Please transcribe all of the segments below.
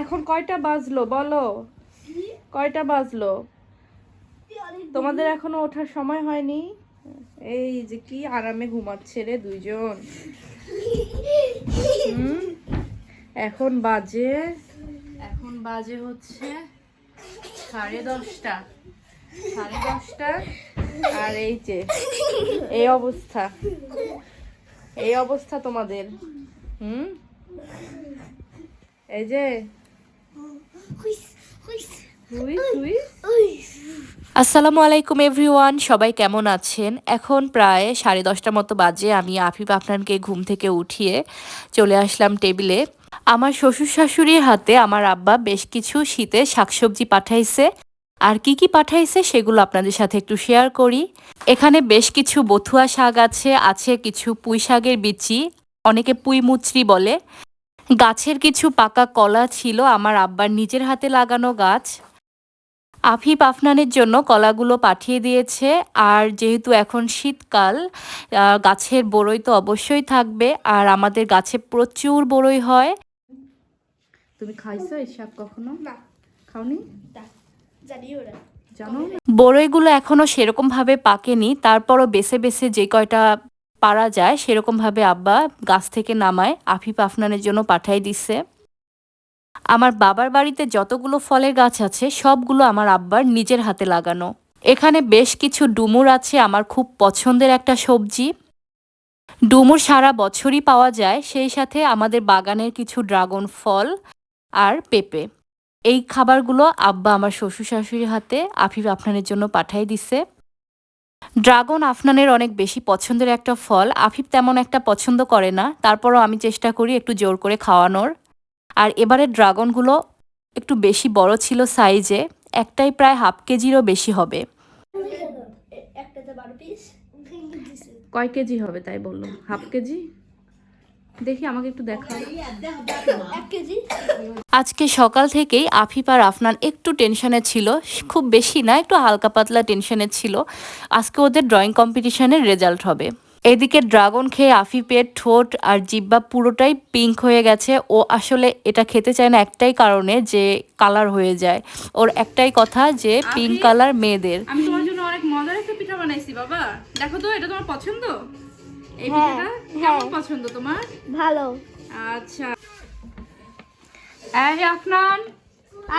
এখন কয়টা বাজলো বলো? কয়টা বাজলো? তোমাদের এখনও ওঠার সময় হয়নি? এই যে কি আরামে ঘুমাচ্ছে রে দুইজন। এখন বাজে এখন বাজে হচ্ছে সাড়ে দশটা। সাড়ে দশটা আর এই যে এই অবস্থা। এই অবস্থা তোমাদের। হুম? এই যে আসসালামু আলাইকুম এভরিওয়ান, সবাই কেমন আছেন? এখন প্রায় সাড়ে দশটা মতো বাজে, আমি আফিফ আফনানকে ঘুম থেকে উঠিয়ে চলে আসলাম টেবিলে। আমার শ্বশুর শাশুড়ির হাতে আমার আব্বা বেশ কিছু শীতে শাকসবজি পাঠাইছে। আর কি কি পাঠাইছে সেগুলো আপনাদের সাথে একটু শেয়ার করি। এখানে বেশ কিছু বথুয়া শাক আছে আছে কিছু পুঁই শাকের বিচি, অনেকে পুঁই মুচড়ি বলে। গাছের কিছু পাকা কলা ছিল আমার আব্বার নিজের হাতে লাগানো গাছ। আফিফ আফনানের জন্য কলাগুলো পাঠিয়ে দিয়েছে আর যেহেতু এখন শীতকাল গাছের বড়ই তো অবশ্যই থাকবে আর আমাদের গাছে প্রচুর বড়ই হয়। তুমি খাইছো এই শাক কখনো? না। খাওনি? জানিও না জানো না? বড়ইগুলো এখনও সেরকমভাবে পাকেনি তারপরও বেছে বেছে যে কয়টা পারা যায়, সেরকমভাবে আব্বা গাছ থেকে নামায়, আফিফ আফনানের জন্য পাঠাই দিচ্ছে আমার বাবার বাড়িতে যতগুলো ফলের গাছ আছে, সবগুলো আমার আব্বার নিজের হাতে লাগানো। এখানে বেশ কিছু ডুমুর আছে, আমার খুব পছন্দের একটা সবজি। ডুমুর সারা বছরই পাওয়া যায়, সেই সাথে আমাদের বাগানের কিছু ড্রাগন ফল আর পেঁপে। এই খাবারগুলো আব্বা আমার শ্বশুর শাশুড়ির হাতে, আফিফ আফনানের জন্য পাঠাই দিছে। ড্রাগন আফনানের অনেক বেশি পছন্দের একটা ফল। আফিফ তেমন একটা পছন্দ করে না। তারপরও আমি চেষ্টা করি একটু জোর করে খাওয়ানোর। আর এবারে ড্রাগনগুলো একটু বেশি বড় ছিল সাইজে একটাই প্রায় হাফ কেজিরও বেশি হবে। একটাতে কয় কেজি হবে তাই বলল? Half KG? দেখি আমাকে একটু দেখাও। আজকে সকাল থেকেই আফিফ আর আফনান একটু টেনশনে ছিল খুব বেশি না একটু হালকা পাতলা টেনশনে ছিল। আজকে ওদের ড্রয়িং কম্পিটিশনের রেজাল্ট হবে। এদিকে ড্রাগন খেয়ে আফিফের ঠোঁট আর জিব্বা পুরোটাই পিঙ্ক হয়ে গেছে। ও আসলে এটা খেতে চায় না একটাই কারণে যে কালার হয়ে যায়। ওর একটাই কথা যে পিঙ্ক কালার মেয়েদের। আমি তোমার জন্য অনেক মজার একটা পিঠা বানাইছি বাবা। দেখো তো এটা তোমার পছন্দ? এই পিঠাটা কেমন পছন্দ তোমার? ভালো। আচ্ছা। এই আফনান।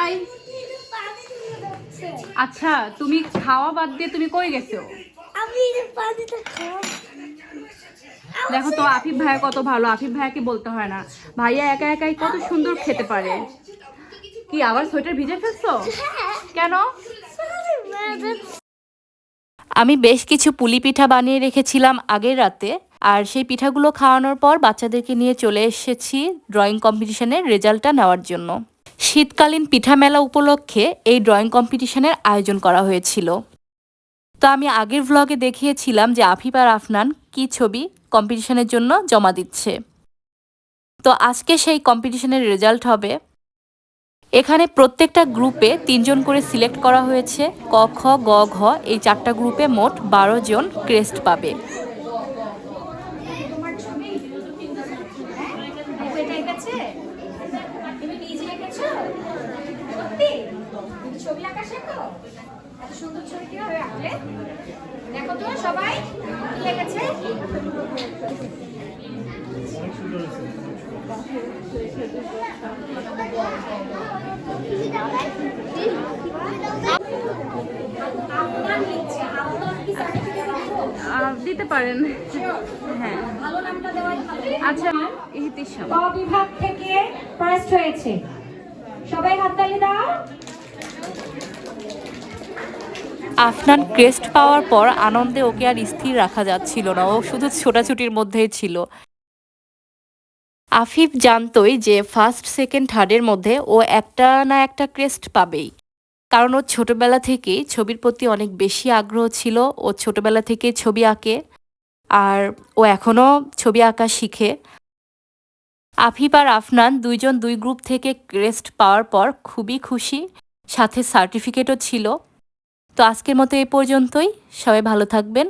আই। আচ্ছা তুমি খাওয়া বাদ দিয়ে তুমি কই গেছো? আমি পানিটা খাওয়া দেখো তো আফিফ ভাইয়া কত ভালো। আফিফ ভাইয়াকে বলতে হয় না। ভাইয়া একা একাই কত সুন্দর খেতে পারে। কি আবার সোয়েটার ভিজে ফেলছো? কেন? আমি বেশ কিছু পুলি পিঠা বানিয়ে রেখেছিলাম আগের রাতে। আর সেই পিঠাগুলো খাওয়ানোর পর বাচ্চাদেরকে নিয়ে চলে এসেছি ড্রয়িং কম্পিটিশনের রেজাল্টটা নেওয়ার জন্য। শীতকালীন পিঠা মেলা উপলক্ষে এই ড্রয়িং কম্পিটিশনের আয়োজন করা হয়েছিল। তো আমি আগের ভ্লগে দেখিয়েছিলাম যে আফিফ আর আফনান কি ছবি কম্পিটিশনের জন্য জমা দিচ্ছে। তো আজকে সেই কম্পিটিশনের রেজাল্ট হবে। এখানে প্রত্যেকটা গ্রুপে তিনজন করে সিলেক্ট করা হয়েছে। ক, খ, গ, ঘ এই চারটা গ্রুপে মোট বারো জন ক্রেস্ট পাবে। এঁকেছে তুমি নিজে এঁকেছো? সত্যি? তুমি ছবি আঁকা শেখো? এত সুন্দর ছবি কীভাবে আঁকলে? দেখো তো সবাই কি এঁকেছে? আপনার লিখছে আপনার কি দিতে পারেন। হ্যাঁ। আচ্ছা ইহতিশাম বিভাগ থেকে ফার্স্ট হয়েছে? সবাই হাততালি দাও। আফনান ক্রেস্ট পাওয়ার পর আনন্দে ওকে আর স্থির রাখা যাচ্ছিল না। ও শুধু ছোটাছুটির মধ্যেই ছিল। আফিফ জানতই যে ফার্স্ট সেকেন্ড থার্ডের মধ্যে ও একটা না একটা ক্রেস্ট পাবেই। কারণ ও ছোটবেলা থেকেই ছবির প্রতি অনেক বেশি আগ্রহ ছিল, ও ছোটবেলা থেকে ছবি আঁকে আর ও এখনও ছবি আঁকা শিখে। আফিফ আর আফনান দুইজন দুই গ্রুপ থেকে রেস্ট পাওয়ার পর খুবই খুশি, সাথে সার্টিফিকেটও ছিল। তো আজকের মতো এ পর্যন্তই, সবাই ভালো থাকবেন।